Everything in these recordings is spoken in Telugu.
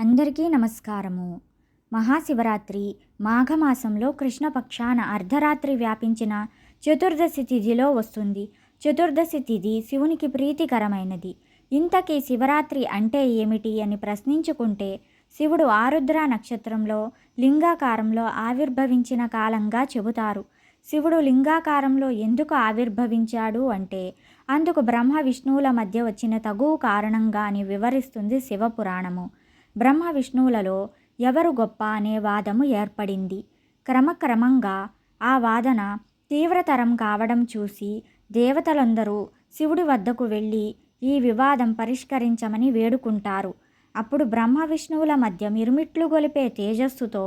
అందరికీ నమస్కారము. మహాశివరాత్రి మాఘమాసంలో కృష్ణపక్షాన అర్ధరాత్రి వ్యాపించిన చతుర్దశి తిథిలో వస్తుంది. చతుర్దశి తిథి శివునికి ప్రీతికరమైనది. ఇంతకీ శివరాత్రి అంటే ఏమిటి అని ప్రశ్నించుకుంటే శివుడు ఆరుద్ర నక్షత్రంలో లింగాకారంలో ఆవిర్భవించిన కాలంగా చెబుతారు. శివుడు లింగాకారంలో ఎందుకు ఆవిర్భవించాడు అంటే అందుకు బ్రహ్మ విష్ణువుల మధ్య వచ్చిన తగువు కారణంగా అని వివరిస్తుంది శివపురాణము. బ్రహ్మ విష్ణువులలో ఎవరు గొప్ప అనే వాదము ఏర్పడింది. క్రమక్రమంగా ఆ వాదన తీవ్రతరం కావడం చూసి దేవతలందరూ శివుడి వద్దకు వెళ్ళి ఈ వివాదం పరిష్కరించమని వేడుకుంటారు. అప్పుడు బ్రహ్మ విష్ణువుల మధ్య మిరుమిట్లు గొలిపే తేజస్సుతో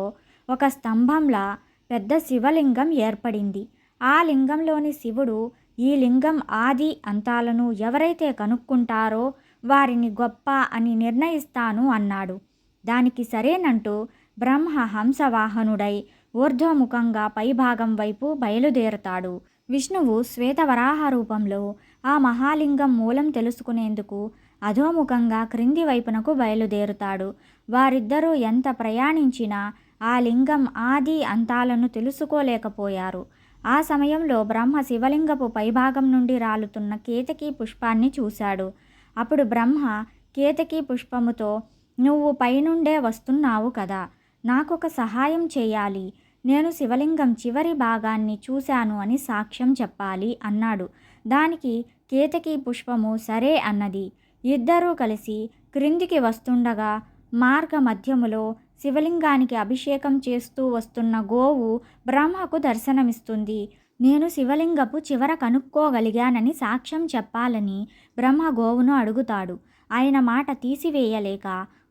ఒక స్తంభంలా పెద్ద శివలింగం ఏర్పడింది. ఆ లింగంలోని శివుడు ఈ లింగం ఆది అంతాలను ఎవరైతే కనుక్కుంటారో వారిని గొప్ప అని నిర్ణయిస్తాను అన్నాడు. దానికి సరేనంటూ బ్రహ్మ హంసవాహనుడై ఊర్ధ్వముఖంగా పైభాగం వైపు బయలుదేరుతాడు. విష్ణువు శ్వేతవరాహ రూపంలో ఆ మహాలింగం మూలం తెలుసుకునేందుకు అధోముఖంగా క్రింది వైపునకు బయలుదేరుతాడు. వారిద్దరూ ఎంత ప్రయాణించినా ఆ లింగం ఆది అంతాలను తెలుసుకోలేకపోయారు. ఆ సమయంలో బ్రహ్మ శివలింగపు పైభాగం నుండి రాలుతున్న కేతకీ పుష్పాన్ని చూశాడు. అప్పుడు బ్రహ్మ కేతకీ పుష్పముతో నువ్వు పైనుండే వస్తున్నావు కదా నాకొక సహాయం చేయాలి. నేను శివలింగం చివరి భాగాన్ని చూశాను అని సాక్ష్యం చెప్పాలి అన్నాడు. దానికి కేతకీ పుష్పము సరే అన్నది. ఇద్దరూ కలిసి క్రిందికి వస్తుండగా మార్గ మధ్యములో శివలింగానికి అభిషేకం చేస్తూ వస్తున్న గోవు బ్రహ్మకు దర్శనమిస్తుంది. నేను శివలింగపు చివర కనుక్కోగలిగానని సాక్ష్యం చెప్పాలని బ్రహ్మ గోవును అడుగుతాడు. ఆయన మాట తీసివేయలేక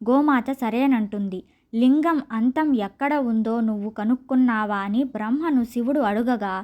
గోమాత సరేనంటుంది. లింగం అంతం ఎక్కడ ఉందో నువ్వు కనుక్కున్నావా అని బ్రహ్మను శివుడు అడుగగా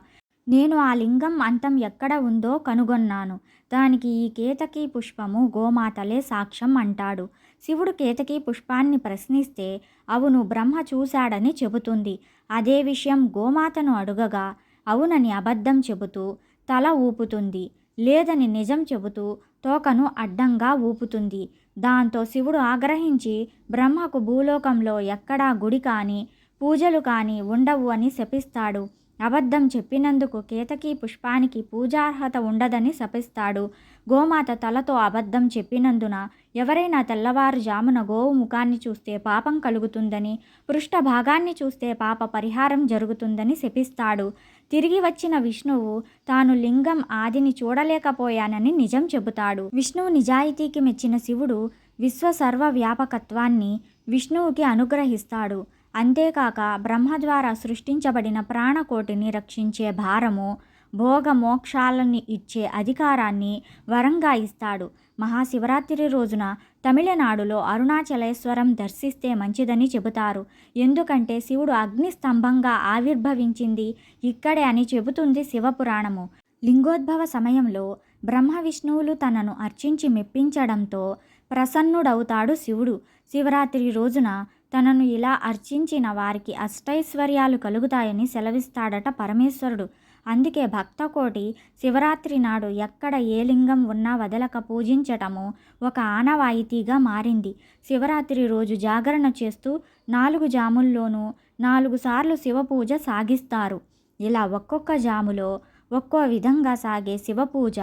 నేను ఆ లింగం అంతం ఎక్కడ ఉందో కనుగొన్నాను. దానికి ఈ కేతకీ పుష్పము గోమాతలే సాక్ష్యం అంటాడు. శివుడు కేతకీ పుష్పాన్ని ప్రశ్నిస్తే అవును బ్రహ్మ చూశాడని చెబుతుంది. అదే విషయం గోమాతను అడుగగా అవునని అబద్ధం చెబుతూ తల ఊపుతుంది. లేదని నిజం చెబుతూ తోకను అడ్డంగా ఊపుతుంది. దాంతో శివుడు ఆగ్రహించి బ్రహ్మకు భూలోకంలో ఎక్కడా గుడి కానీ పూజలు కానీ ఉండవు అని శపిస్తాడు. అబద్ధం చెప్పినందుకు కేతకీ పుష్పానికి పూజార్హత ఉండదని శపిస్తాడు. గోమాత తలతో అబద్ధం చెప్పినందున ఎవరైనా తెల్లవారుజామున గోవు ముఖాన్ని చూస్తే పాపం కలుగుతుందని పృష్ఠ భాగాన్ని చూస్తే పాప పరిహారం జరుగుతుందని శపిస్తాడు. తిరిగి వచ్చిన విష్ణువు తాను లింగం ఆదిని చూడలేకపోయానని నిజం చెబుతాడు. విష్ణువు నిజాయితీకి మెచ్చిన శివుడు విశ్వ సర్వ వ్యాపకత్వాన్ని విష్ణువుకి అనుగ్రహిస్తాడు. అంతేకాక బ్రహ్మ ద్వారా సృష్టించబడిన ప్రాణకోటిని రక్షించే భారము భోగ మోక్షాలని ఇచ్చే అధికారాన్ని వరంగా ఇస్తాడు. మహాశివరాత్రి రోజున తమిళనాడులో అరుణాచలేశ్వరం దర్శిస్తే మంచిదని చెబుతారు. ఎందుకంటే శివుడు అగ్నిస్తంభంగా ఆవిర్భవించింది ఇక్కడే అని చెబుతుంది శివపురాణము. లింగోద్భవ సమయంలో బ్రహ్మ విష్ణువులు తనను అర్చించి మెప్పించడంతో ప్రసన్నుడవుతాడు శివుడు. శివరాత్రి రోజున తనను ఇలా అర్చించిన వారికి అష్టైశ్వర్యాలు కలుగుతాయని సెలవిస్తాడట పరమేశ్వరుడు. అందుకే భక్తకోటి శివరాత్రి నాడు ఎక్కడ ఏ లింగం ఉన్నా వదలక పూజించటము ఒక ఆనవాయితీగా మారింది. శివరాత్రి రోజు జాగరణ చేస్తూ నాలుగు జాముల్లోనూ నాలుగు సార్లు శివపూజ సాగిస్తారు. ఇలా ఒక్కొక్క జాములో ఒక్కో విధంగా సాగే శివపూజ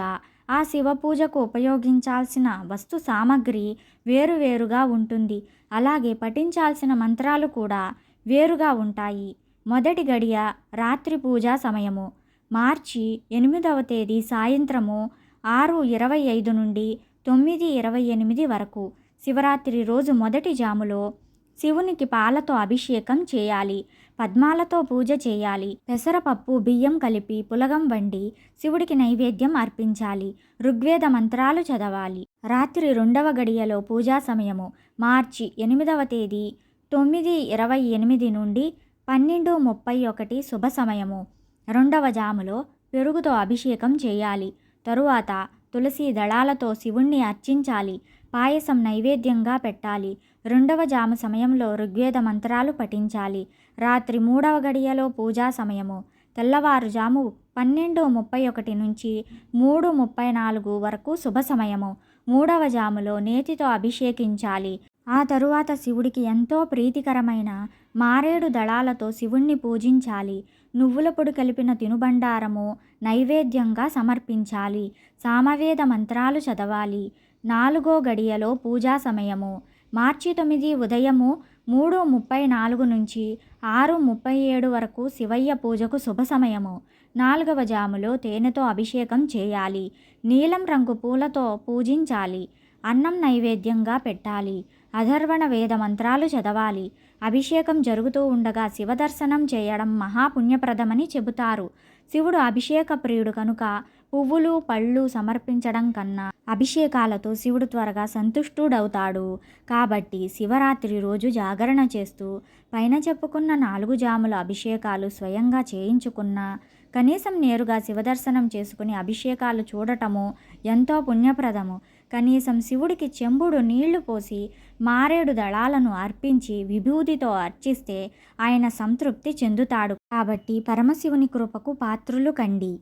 ఆ శివపూజకు ఉపయోగించాల్సిన వస్తు సామగ్రి వేరువేరుగా ఉంటుంది. అలాగే పఠించాల్సిన మంత్రాలు కూడా వేరుగా ఉంటాయి. మొదటి గడియ రాత్రి పూజా సమయము. మార్చి ఎనిమిదవ తేదీ సాయంత్రము ఆరు ఇరవై ఐదు నుండి తొమ్మిది ఇరవై ఎనిమిది వరకు శివరాత్రి రోజు మొదటి జాములో శివునికి పాలతో అభిషేకం చేయాలి. పద్మాలతో పూజ చేయాలి. పెసరపప్పు బియ్యం కలిపి పులగం వండి శివుడికి నైవేద్యం అర్పించాలి. ఋగ్వేద మంత్రాలు చదవాలి. రాత్రి రెండవ గడియలో పూజా సమయము మార్చి ఎనిమిదవ తేదీ తొమ్మిది ఇరవై ఎనిమిది నుండి పన్నెండు ముప్పై ఒకటి శుభ సమయము. రెండవ జాములో పెరుగుతో అభిషేకం చేయాలి. తరువాత తులసి దళాలతో శివుణ్ణి అర్చించాలి. పాయసం నైవేద్యంగా పెట్టాలి. రెండవ జాము సమయంలో ఋగ్వేద మంత్రాలు పఠించాలి. రాత్రి మూడవ గడియలో పూజా సమయము. తెల్లవారుజాము పన్నెండు ముప్పై ఒకటి నుంచి మూడు ముప్పై నాలుగు వరకు శుభ సమయము. మూడవ జాములో నేతితో అభిషేకించాలి. ఆ తరువాత శివుడికి ఎంతో ప్రీతికరమైన మారేడు దళాలతో శివుణ్ణి పూజించాలి. నువ్వుల పొడి కలిపిన తినుబండారము నైవేద్యంగా సమర్పించాలి. సామవేద మంత్రాలు చదవాలి. నాలుగో గడియలో పూజా సమయము. మార్చి తొమ్మిది ఉదయము మూడు ముప్పై నాలుగు నుంచి ఆరు ముప్పై ఏడు వరకు శివయ్య పూజకు శుభ సమయము. నాలుగవ జాములో తేనెతో అభిషేకం చేయాలి. నీలం రంగు పూలతో పూజించాలి. అన్నం నైవేద్యంగా పెట్టాలి. అధర్వణ వేద మంత్రాలు చదవాలి. అభిషేకం జరుగుతూ ఉండగా శివదర్శనం చేయడం మహాపుణ్యప్రదమని చెబుతారు. శివుడు అభిషేక ప్రియుడు కనుక పువ్వులు పళ్ళు సమర్పించడం కన్నా అభిషేకాలతో శివుడు త్వరగా సంతుష్టుడవుతాడు. కాబట్టి శివరాత్రి రోజు జాగరణ చేస్తూ పైన చెప్పుకున్న నాలుగు జాముల అభిషేకాలు స్వయంగా చేయించుకున్న కనీసం నేరుగా శివదర్శనం చేసుకుని అభిషేకాలు చూడటము ఎంతో పుణ్యప్రదము. కనీసం శివుడికి చెంబుడు నీళ్ళు పోసి మారేడు దళాలను అర్పించి విభూతితో అర్చిస్తే ఆయన సంతృప్తి చెందుతాడు. కాబట్టి పరమశివుని కృపకు పాత్రులు కండి.